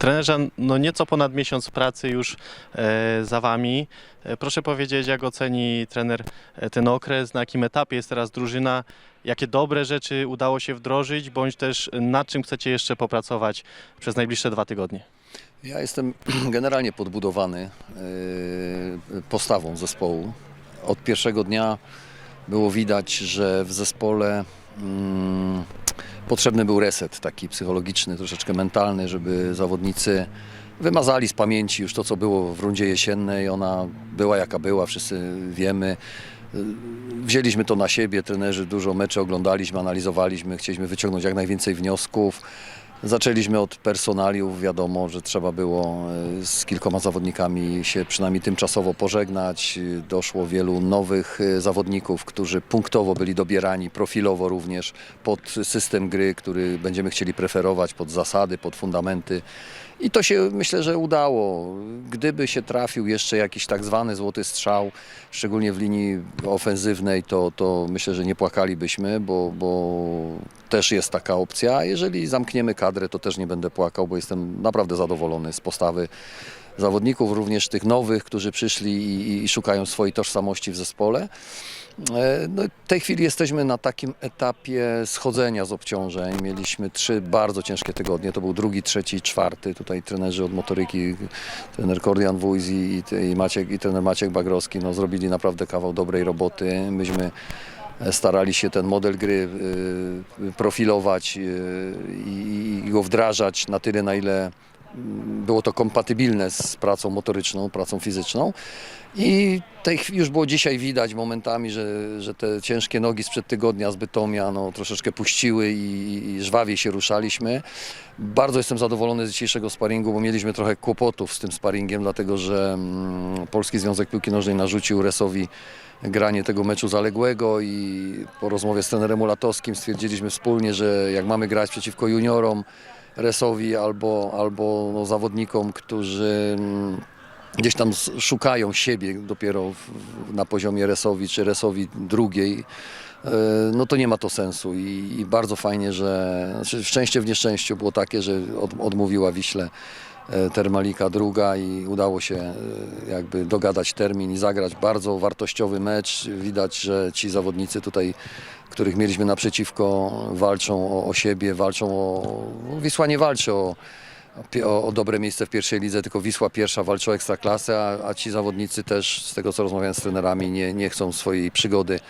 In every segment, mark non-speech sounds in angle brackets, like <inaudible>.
Trenerze, no nieco ponad miesiąc pracy już e, za Wami. E, proszę powiedzieć, jak oceni trener e, ten okres, na jakim etapie jest teraz drużyna, jakie dobre rzeczy udało się wdrożyć, bądź też nad czym chcecie jeszcze popracować przez najbliższe dwa tygodnie. Ja jestem <clears throat> generalnie podbudowany postawą zespołu. Od pierwszego dnia było widać, że w zespole mm, potrzebny był reset taki psychologiczny, troszeczkę mentalny, żeby zawodnicy wymazali z pamięci już to, co było w rundzie jesiennej. Ona była jaka była, wszyscy wiemy. Wzięliśmy to na siebie, trenerzy dużo meczy oglądaliśmy, analizowaliśmy, chcieliśmy wyciągnąć jak najwięcej wniosków. Zaczęliśmy od personaliów, wiadomo, że trzeba było e, z kilkoma zawodnikami się przynajmniej tymczasowo pożegnać. Doszło wielu nowych e, zawodników, którzy punktowo byli dobierani, profilowo również pod system gry, który będziemy chcieli preferować, pod zasady, pod fundamenty. I to się myślę, że udało. Gdyby się trafił jeszcze jakiś tak zwany złoty strzał, szczególnie w linii ofensywnej, to, to myślę, że nie płakalibyśmy, bo, bo też jest taka opcja. Jeżeli zamkniemy to też nie będę płakał, bo jestem naprawdę zadowolony z postawy zawodników, również tych nowych, którzy przyszli i, i szukają swojej tożsamości w zespole. E, No, w tej chwili jesteśmy na takim etapie schodzenia z obciążeń. Mieliśmy trzy bardzo ciężkie tygodnie. To był drugi, trzeci czwarty. Tutaj trenerzy od motoryki, trener Kordian Wójz i, i, Maciek, i trener Maciek Bagrowski no, zrobili naprawdę kawał dobrej roboty. Myśmy starali się ten model gry y, profilować y, i, go wdrażać na tyle, na ile było to kompatybilne z pracą motoryczną, pracą fizyczną. I tej już było dzisiaj widać momentami, że, że te ciężkie nogi sprzed tygodnia z Bytomia no, troszeczkę puściły i, i żwawiej się ruszaliśmy. Bardzo jestem zadowolony z dzisiejszego sparingu, bo mieliśmy trochę kłopotów z tym sparingiem, dlatego że mm, Polski Związek Piłki Nożnej narzucił Resowi granie tego meczu zaległego i po rozmowie z trenerem Ulatowskim stwierdziliśmy wspólnie, że jak mamy grać przeciwko juniorom, Resowi albo, albo no, zawodnikom, którzy mm, gdzieś tam szukają siebie dopiero w, na poziomie Resowi czy Resowi drugiej, e, no to nie ma to sensu i, i bardzo fajnie, że znaczy szczęście w nieszczęściu było takie, że od, odmówiła Wiśle Termalika druga i udało się e, jakby dogadać termin i zagrać bardzo wartościowy mecz. Widać, że ci zawodnicy tutaj, których mieliśmy naprzeciwko, walczą o, o siebie, walczą o... no, Wisła nie walczy o, o, o dobre miejsce w pierwszej lidze, tylko Wisła pierwsza walczy o ekstraklasę, a, a ci zawodnicy też, z tego co rozmawiałem z trenerami, nie, nie chcą swojej przygody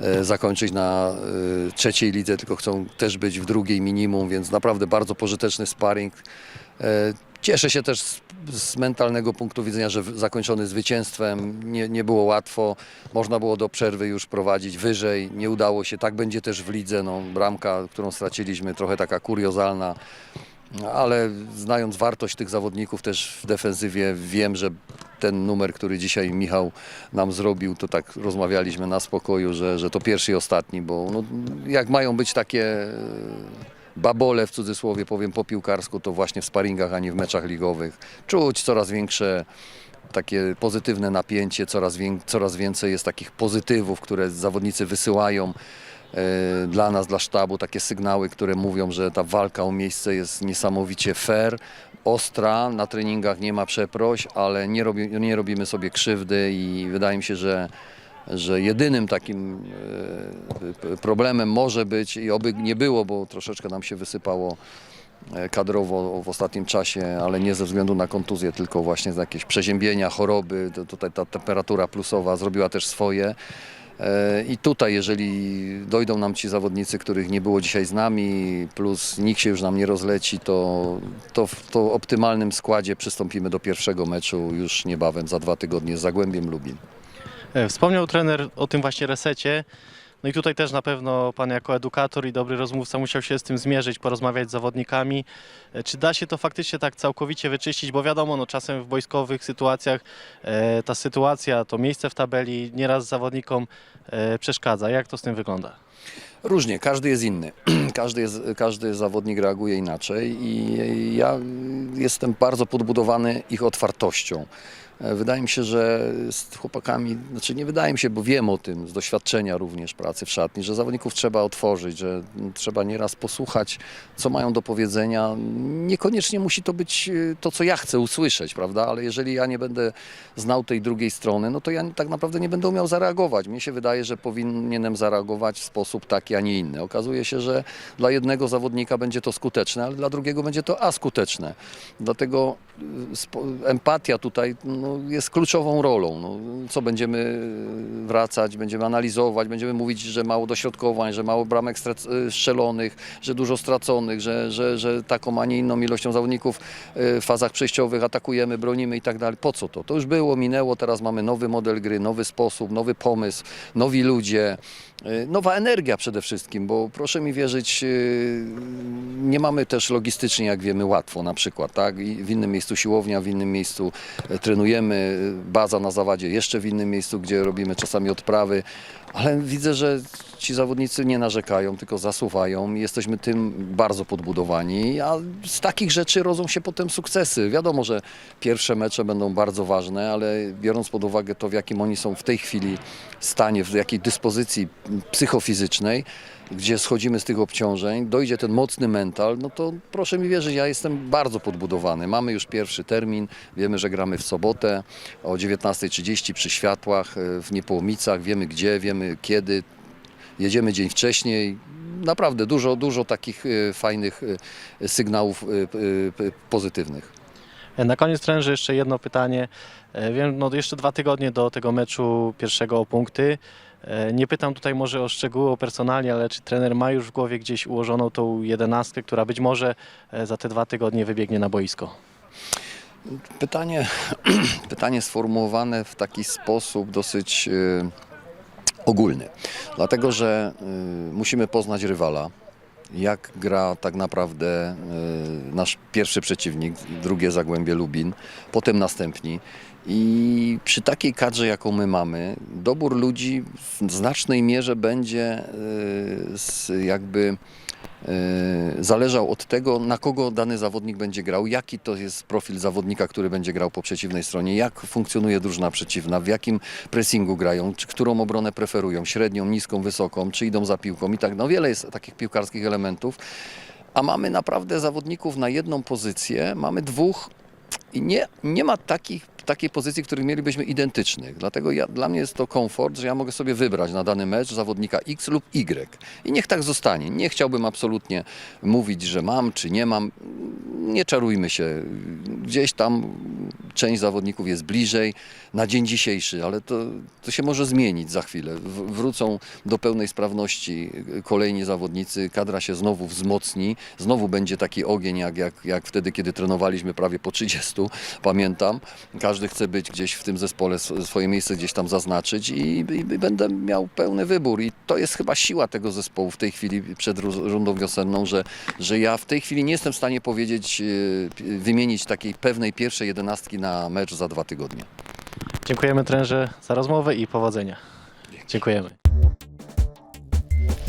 e, zakończyć na e, trzeciej lidze, tylko chcą też być w drugiej minimum, więc naprawdę bardzo pożyteczny sparring. E, Cieszę się też z, z mentalnego punktu widzenia, że zakończony zwycięstwem nie, nie było łatwo. Można było do przerwy już prowadzić wyżej. Nie udało się. Tak będzie też w lidze. No, bramka, którą straciliśmy, trochę taka kuriozalna. Ale znając wartość tych zawodników też w defensywie, wiem, że ten numer, który dzisiaj Michał nam zrobił, to tak rozmawialiśmy na spokoju, że, że to pierwszy i ostatni, bo no, jak mają być takie babole w cudzysłowie powiem po piłkarsku, to właśnie w sparingach, a nie w meczach ligowych. Czuć coraz większe takie pozytywne napięcie, coraz, wię- coraz więcej jest takich pozytywów, które zawodnicy wysyłają e, dla nas, dla sztabu, takie sygnały, które mówią, że ta walka o miejsce jest niesamowicie fair, ostra, na treningach nie ma przeproś, ale nie, robi, nie robimy sobie krzywdy i wydaje mi się, że że jedynym takim e, problemem może być i oby nie było, bo troszeczkę nam się wysypało e, kadrowo w ostatnim czasie, ale nie ze względu na kontuzję, tylko właśnie z jakieś przeziębienia, choroby. Tutaj ta temperatura plusowa zrobiła też swoje. E, I tutaj, jeżeli dojdą nam ci zawodnicy, których nie było dzisiaj z nami, plus nikt się już nam nie rozleci, to, to w to optymalnym składzie przystąpimy do pierwszego meczu już niebawem, za dwa tygodnie z Zagłębiem Lubin. E, Wspomniał trener o tym właśnie resecie. No i tutaj też na pewno pan jako edukator i dobry rozmówca musiał się z tym zmierzyć, porozmawiać z zawodnikami. E, Czy da się to faktycznie tak całkowicie wyczyścić? Bo wiadomo, no czasem w wojskowych sytuacjach e, ta sytuacja, to miejsce w tabeli nieraz zawodnikom e, przeszkadza. Jak to z tym wygląda? Różnie, każdy jest inny. <clears throat> Każdy, jest, każdy zawodnik reaguje inaczej i ja jestem bardzo podbudowany ich otwartością. E, Wydaje mi się, że z chłopakami, znaczy nie wydaje mi się, bo wiem o tym z doświadczenia również pracy w szatni, że zawodników trzeba otworzyć, że trzeba nieraz posłuchać, co mają do powiedzenia. Niekoniecznie musi to być e, to, co ja chcę usłyszeć, prawda? Ale jeżeli ja nie będę znał tej drugiej strony, no to ja tak naprawdę nie będę umiał zareagować. Mnie się wydaje, że powinienem zareagować w sposób taki, a nie inny. Okazuje się, że dla jednego zawodnika będzie to skuteczne, ale dla drugiego będzie to askuteczne. Dlatego empatia tutaj no, jest kluczową rolą. No, co będziemy y, wracać, będziemy analizować, będziemy mówić, że mało dośrodkowań, że mało bramek y, strzelonych, że dużo straconych, że, że, że taką, a nie inną ilością zawodników y, w fazach przejściowych atakujemy, bronimy i tak dalej. Po co to? To już było, minęło, teraz mamy nowy model gry, nowy sposób, nowy pomysł, nowi ludzie, nowa energia przede wszystkim, bo proszę mi wierzyć, nie mamy też logistycznie, jak wiemy, łatwo na przykład, tak? I w innym miejscu siłownia, w innym miejscu e, trenujemy, baza na zawadzie jeszcze w innym miejscu, gdzie robimy czasami odprawy, ale widzę, że ci zawodnicy nie narzekają, tylko zasuwają jesteśmy tym bardzo podbudowani, a z takich rzeczy rodzą się potem sukcesy. Wiadomo, że pierwsze mecze będą bardzo ważne, ale biorąc pod uwagę to, w jakim oni są w tej chwili stanie, w jakiej dyspozycji psychofizycznej, gdzie schodzimy z tych obciążeń, dojdzie ten mocny mental, no to proszę mi wierzyć, ja jestem bardzo podbudowany. Mamy już pierwszy termin, wiemy, że gramy w sobotę o 19.30 przy światłach e, w Niepołomicach, wiemy gdzie, wiemy kiedy, jedziemy dzień wcześniej. Naprawdę dużo, dużo takich e, fajnych e, sygnałów e, pozytywnych. Na koniec trenerze jeszcze jedno pytanie. Wiem, no jeszcze dwa tygodnie do tego meczu pierwszego o punkty. Nie pytam tutaj może o szczegóły, o personalia, ale czy trener ma już w głowie gdzieś ułożoną tą jedenastkę, która być może za te dwa tygodnie wybiegnie na boisko? Pytanie, <clears throat> pytanie sformułowane w taki sposób dosyć ogólny, dlatego że e, musimy poznać rywala, jak gra tak naprawdę e, nasz pierwszy przeciwnik, drugie Zagłębie Lubin, potem następni. I przy takiej kadrze, jaką my mamy, dobór ludzi w znacznej mierze będzie z jakby zależał od tego, na kogo dany zawodnik będzie grał, jaki to jest profil zawodnika, który będzie grał po przeciwnej stronie, jak funkcjonuje drużyna przeciwna, w jakim pressingu grają, czy którą obronę preferują, średnią, niską, wysoką, czy idą za piłką i tak. No wiele jest takich piłkarskich elementów, a mamy naprawdę zawodników na jedną pozycję, mamy dwóch i nie, nie ma takich, takiej pozycji, których mielibyśmy identycznych. Dlatego ja, dla mnie jest to komfort, że ja mogę sobie wybrać na dany mecz zawodnika X lub Y. I niech tak zostanie. Nie chciałbym absolutnie mówić, że mam czy nie mam. Nie czarujmy się. Gdzieś tam część zawodników jest bliżej na dzień dzisiejszy, ale to, to się może zmienić za chwilę. W- Wrócą do pełnej sprawności kolejni zawodnicy, kadra się znowu wzmocni, znowu będzie taki ogień, jak, jak, jak wtedy, kiedy trenowaliśmy prawie po 30, pamiętam. Każdy chce być gdzieś w tym zespole, sw- swoje miejsce gdzieś tam zaznaczyć i, i będę miał pełny wybór. I to jest chyba siła tego zespołu w tej chwili przed ru- rundą wiosenną, że, że ja w tej chwili nie jestem w stanie powiedzieć, e, wymienić takiej pewnej pierwszej jedenastki na mecz za dwa tygodnie. Dziękujemy trenerze za rozmowę i powodzenia. Dziękujemy.